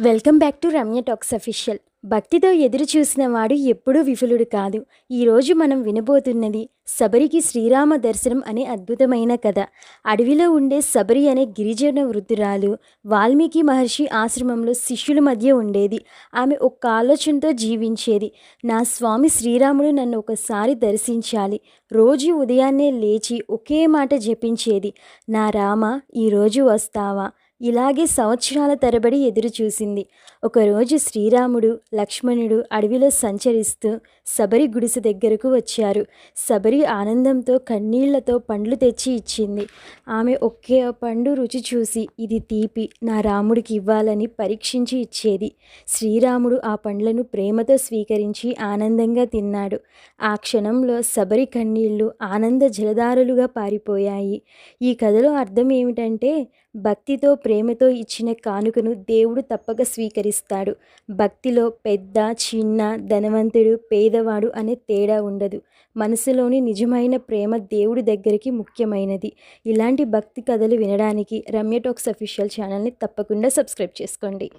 Welcome back to Ramya talks official. భక్తితో ఎదురు చూసిన వాడు ఎప్పుడూ విఫలుడు కాదు. ఈరోజు మనం వినబోతున్నది శబరికి శ్రీరామ దర్శనం అనే అద్భుతమైన కథ. అడవిలో ఉండే శబరి అనే గిరిజన వృద్ధురాలు వాల్మీకి మహర్షి ఆశ్రమంలో శిష్యుల మధ్య ఉండేది. ఆమె ఒక్క ఆలోచనతో జీవించేది. నా స్వామి శ్రీరాముడు నన్ను ఒకసారి దర్శించాలి. రోజు ఉదయాన్నే లేచి ఒకే మాట జపించేది. నా రామ ఈరోజు వస్తావా? ఇలాగే సంవత్సరాల తరబడి ఎదురుచూసింది ఒకరోజు శ్రీరాముడు లక్ష్మణుడు అడవిలో సంచరిస్తూ శబరి గుడిసె దగ్గరకు వచ్చారు. శబరి ఆనందంతో కన్నీళ్ళతో పండ్లు తెచ్చి ఇచ్చింది. ఆమె ఒకే పండు రుచి చూసి ఇది తీపి నా రాముడికి ఇవ్వాలని పరీక్షించి ఇచ్చేది. శ్రీరాముడు ఆ పండ్లను ప్రేమతో స్వీకరించి ఆనందంగా తిన్నాడు. ఆ క్షణంలో శబరి కన్నీళ్ళు ఆనంద జలధారులుగా పారిపోయాయి. ఈ కథలో అర్థం ఏమిటంటే భక్తితో ప్రేమతో ఇచ్చిన కానుకను దేవుడు తప్పక స్వీకరిస్తాడు. భక్తిలో పెద్ద చిన్న ధనవంతుడు పేదవాడు అనే తేడా ఉండదు. మనసులోని నిజమైన ప్రేమ దేవుడి దగ్గరికి ముఖ్యమైనది. ఇలాంటి భక్తి కథలు వినడానికి రమ్య టాక్స్ అఫీషియల్ ఛానల్ని తప్పకుండా సబ్స్క్రైబ్ చేసుకోండి.